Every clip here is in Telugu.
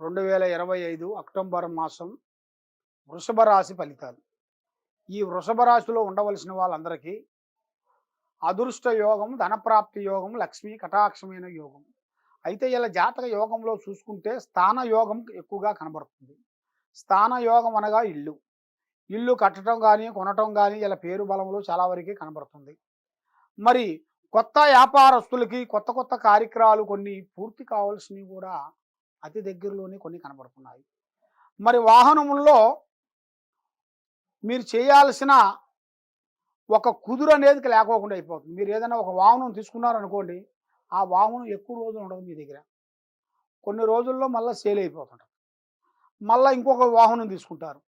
రెండు వేల ఇరవై ఐదు అక్టోబర్ మాసం వృషభ రాశి ఫలితాలు. ఈ వృషభ రాశిలో ఉండవలసిన వాళ్ళందరికీ అదృష్ట యోగం ధనప్రాప్తి యోగం లక్ష్మీ కటాక్షమైన యోగం. అయితే ఇలా జాతక యోగంలో చూసుకుంటే స్థాన యోగం ఎక్కువగా కనబడుతుంది. స్థాన యోగం అనగా ఇల్లు. ఇల్లు కట్టడం కానీ కొనటం కానీ ఇలా పేరు బలంలో చాలా వరకు కనబడుతుంది. మరి కొత్త వ్యాపారస్తులకి కొత్త కొత్త కార్యక్రమాలు కొన్ని పూర్తి కావాల్సినవి కూడా అతి దగ్గరలోనే కొన్ని కనబడుతున్నాయి. మరి వాహనముల్లో మీరు చేయాల్సిన ఒక కుదురు అనేది లేకోకుండా అయిపోతుంది. మీరు ఏదైనా ఒక వాహనం తీసుకున్నారనుకోండి ఆ వాహనం ఎక్కువ రోజులు ఉండదు మీ దగ్గర. కొన్ని రోజుల్లో మళ్ళీ సేల్ అయిపోతుంటుంది. మళ్ళీ ఇంకొక వాహనం తీసుకుంటారు.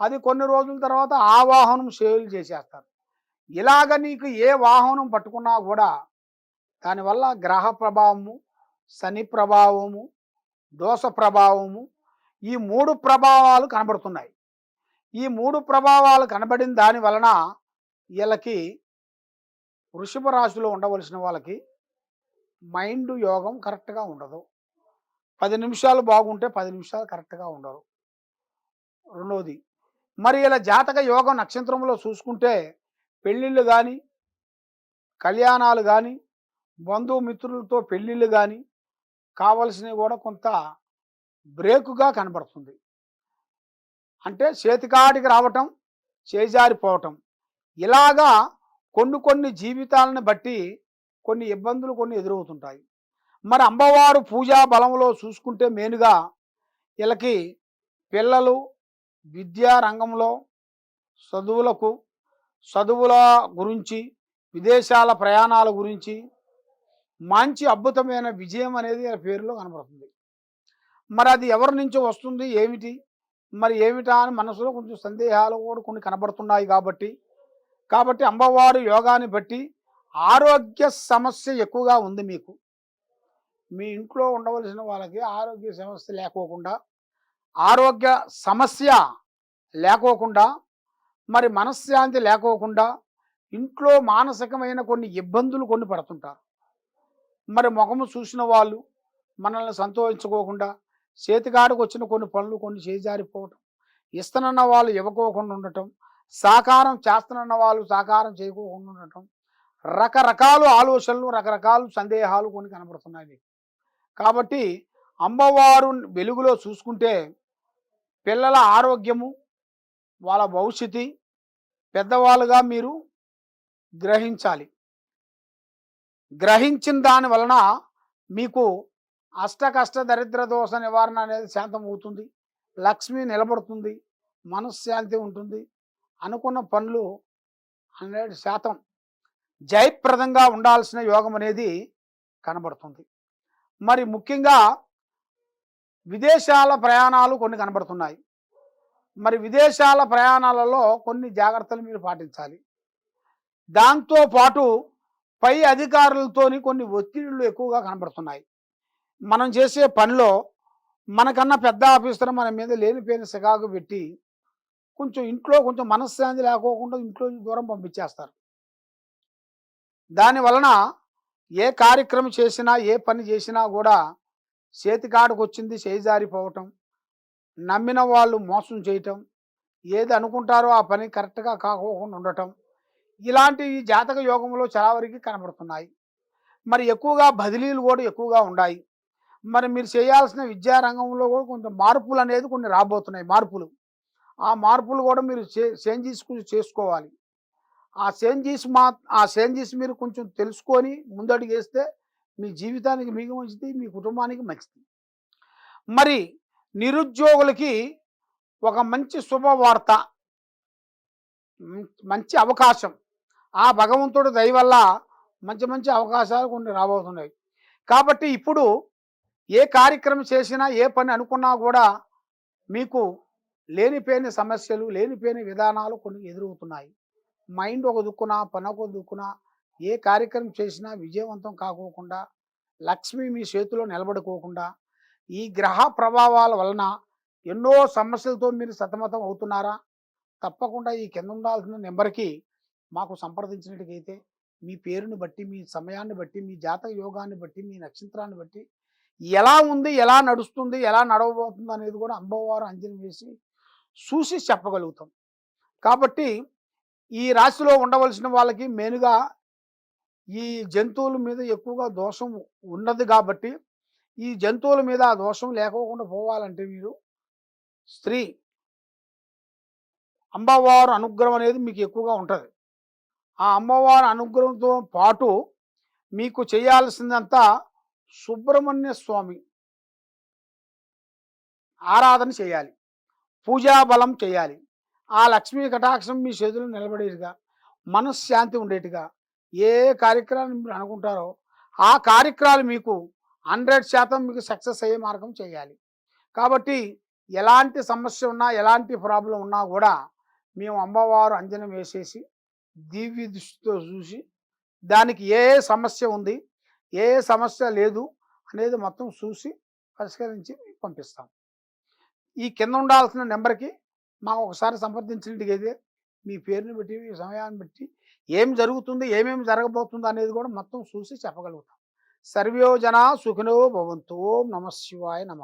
అది కొన్ని రోజుల తర్వాత ఆ వాహనం సేల్ చేసేస్తారు. ఇలాగ నీకు ఏ వాహనం పట్టుకున్నా కూడా దానివల్ల గ్రహ ప్రభావము శని ప్రభావము దోష ప్రభావము ఈ మూడు ప్రభావాలు కనబడుతున్నాయి. ఈ మూడు ప్రభావాలు కనబడిన దాని వలన వీళ్ళకి వృషభ రాశిలో ఉండవలసిన వాళ్ళకి మైండ్ యోగం కరెక్ట్గా ఉండదు. పది నిమిషాలు బాగుంటే పది నిమిషాలు కరెక్ట్గా ఉండరు. రెండవది మరి ఇలా జాతక యోగం నక్షత్రంలో చూసుకుంటే పెళ్ళిళ్ళు కానీ కళ్యాణాలు కానీ బంధుమిత్రులతో పెళ్ళిళ్ళు కానీ కావలసినవి కూడా కొంత బ్రేకుగా కనబడుతుంది. అంటే చేతికాడికి రావటం చేజారిపోవటం ఇలాగా కొన్ని కొన్ని జీవితాలను బట్టి కొన్ని ఇబ్బందులు కొన్ని ఎదురవుతుంటాయి. మరి అమ్మవారు పూజా బలంలో చూసుకుంటే మెయిన్గా వీళ్ళకి పిల్లలు విద్యా రంగంలో చదువులకు చదువుల గురించి విదేశాల ప్రయాణాల గురించి మంచి అద్భుతమైన విజయం అనేది ఆ పేరులో కనబడుతుంది. మరి అది ఎవరి నుంచో వస్తుంది? ఏమిటి? మరి ఏమిటా అని మనసులో కొంచెం సందేహాలు కూడా కొన్ని కనబడుతున్నాయి కాబట్టి. కాబట్టి అమ్మవారు యోగాన్ని బట్టి ఆరోగ్య సమస్య ఎక్కువగా ఉంది మీకు. మీ ఇంట్లో ఉండవలసిన వాళ్ళకి ఆరోగ్య సమస్య లేకోకుండా ఆరోగ్య సమస్య లేకోకుండా మరి మనశ్శాంతి లేకోకుండా ఇంట్లో మానసికమైన కొన్ని ఇబ్బందులు కొన్ని పడుతుంటారు. మరి ముఖము చూసిన వాళ్ళు మనల్ని సంతోషించుకోకుండా చేతికాడికి వచ్చిన కొన్ని పనులు కొన్ని చేజారిపోవటం. ఇస్తనన్న వాళ్ళు ఇవ్వకోకుండా ఉండటం సాకారం చేస్తనన్న వాళ్ళు సాకారం చేయకోకుండా ఉండటం. రకరకాల ఆలోచనలు రకరకాల సందేహాలు కొన్ని కనబడుతున్నాయి కాబట్టి అమ్మవారు వెలుగులో చూసుకుంటే పిల్లల ఆరోగ్యము వాళ్ళ భవిష్యత్తు పెద్దవాళ్ళుగా మీరు గ్రహించాలి. గ్రహించిన దాని వలన మీకు అష్ట కష్ట దరిద్ర దోష నివారణ అనేది శాంతం అవుతుంది. లక్ష్మి నిలబడుతుంది. మనశ్శాంతి ఉంటుంది. అనుకున్న పనులు హండ్రెడ్ శాతం జయప్రదంగా ఉండాల్సిన యోగం అనేది కనబడుతుంది. మరి ముఖ్యంగా విదేశాల ప్రయాణాలు కొన్ని కనబడుతున్నాయి. మరి విదేశాల ప్రయాణాలలో కొన్ని జాగ్రత్తలు మీరు పాటించాలి. దాంతో పాటు పై అధికారులతోని కొన్ని ఒత్తిళ్ళు ఎక్కువగా కనబడుతున్నాయి. మనం చేసే పనిలో మనకన్నా పెద్ద ఆఫీసర్ మన మీద లేనిపోయిన సిగాకు పెట్టి కొంచెం ఇంట్లో కొంచెం మనశ్శాంతి లేకోకుండా ఇంట్లో దూరం పంపించేస్తారు. దాని వలన ఏ కార్యక్రమం చేసినా ఏ పని చేసినా కూడా చేతికాడకు వచ్చింది చేజారిపోవటం నమ్మిన వాళ్ళు మోసం చేయటం ఏది అనుకుంటారో ఆ పని కరెక్ట్గా కాకోకుండా ఉండటం ఇలాంటి జాతక యోగంలో చాలా వరకు కనబడుతున్నాయి. మరి ఎక్కువగా బదిలీలు కూడా ఎక్కువగా ఉన్నాయి. మరి మీరు చేయాల్సిన విద్యారంగంలో కూడా కొంచెం మార్పులు అనేది కొన్ని రాబోతున్నాయి మార్పులు. ఆ మార్పులు కూడా మీరు చేంజెస్ చేసుకోవాలి. ఆ చేంజెస్ మా ఆ చేంజెస్ మీరు కొంచెం తెలుసుకొని ముందడుగు వేస్తే మీ జీవితానికి మీకు మంచిది మీ కుటుంబానికి మంచిది. మరి నిరుద్యోగులకి ఒక మంచి శుభవార్త మంచి అవకాశం. ఆ భగవంతుడు దయ వల్ల మంచి మంచి అవకాశాలు కొన్ని రాబోతున్నాయి. కాబట్టి ఇప్పుడు ఏ కార్యక్రమం చేసినా ఏ పని అనుకున్నా కూడా మీకు లేనిపోయిన సమస్యలు లేనిపోయిన విధానాలు కొన్ని ఎదురవుతున్నాయి. మైండ్ ఒక దుక్కున పని ఒక దుక్కున ఏ కార్యక్రమం చేసినా విజయవంతం కాకోకుండా లక్ష్మి మీ చేతిలో నిలబడుకోకుండా ఈ గ్రహ ప్రభావాల వలన ఎన్నో సమస్యలతో మీరు సతమతం అవుతున్నారా? తప్పకుండా ఈ కింద ఉండాల్సిన నెంబర్కి మాకు సంప్రదించినట్టుకైతే మీ పేరుని బట్టి మీ సమయాన్ని బట్టి మీ జాతక యోగాన్ని బట్టి మీ నక్షత్రాన్ని బట్టి ఎలా ఉంది ఎలా నడుస్తుంది ఎలా నడవబోతుంది అనేది కూడా అమ్మవారు అంచనా వేసి చూసి చెప్పగలుగుతాం. కాబట్టి ఈ రాశిలో ఉండవలసిన వాళ్ళకి మెయిన్గా ఈ జంతువుల మీద ఎక్కువగా దోషం ఉన్నది కాబట్టి ఈ జంతువుల మీద ఆ దోషం లేకోకుండా పోవాలంటే మీరు స్త్రీ అమ్మవారు అనుగ్రహం అనేది మీకు ఎక్కువగా ఉంటుంది. ఆ అమ్మవారి అనుగ్రహంతో పాటు మీకు చేయాల్సిందంతా సుబ్రహ్మణ్య స్వామి ఆరాధన చేయాలి. పూజాబలం చేయాలి. ఆ లక్ష్మీ కటాక్షం మీ చేతులు నిలబడేదిగా మనశ్శాంతి ఉండేట్టుగా ఏ కార్యక్రమాన్ని మీరు అనుకుంటారో ఆ కార్యక్రమాలు మీకు హండ్రెడ్ శాతం మీకు సక్సెస్ అయ్యే మార్గం చేయాలి. కాబట్టి ఎలాంటి సమస్య ఉన్నా ఎలాంటి ప్రాబ్లం ఉన్నా కూడా మేము అమ్మవారు అంజనం వేసేసి దివ్య దృష్టితో చూసి దానికి ఏ సమస్య ఉంది ఏ సమస్య లేదు అనేది మొత్తం చూసి పరిష్కరించి పంపిస్తాం. ఈ కింద ఉండాల్సిన నెంబర్కి మాకు ఒకసారి సంప్రదించినట్టుగైతే మీ పేరుని బట్టి మీ సమయాన్ని బట్టి ఏం జరుగుతుంది ఏమేమి జరగబోతుంది అనేది కూడా మొత్తం చూసి చెప్పగలుగుతాం. సర్వయోజన సుఖినో భవంతో నమ శివాయ నమ.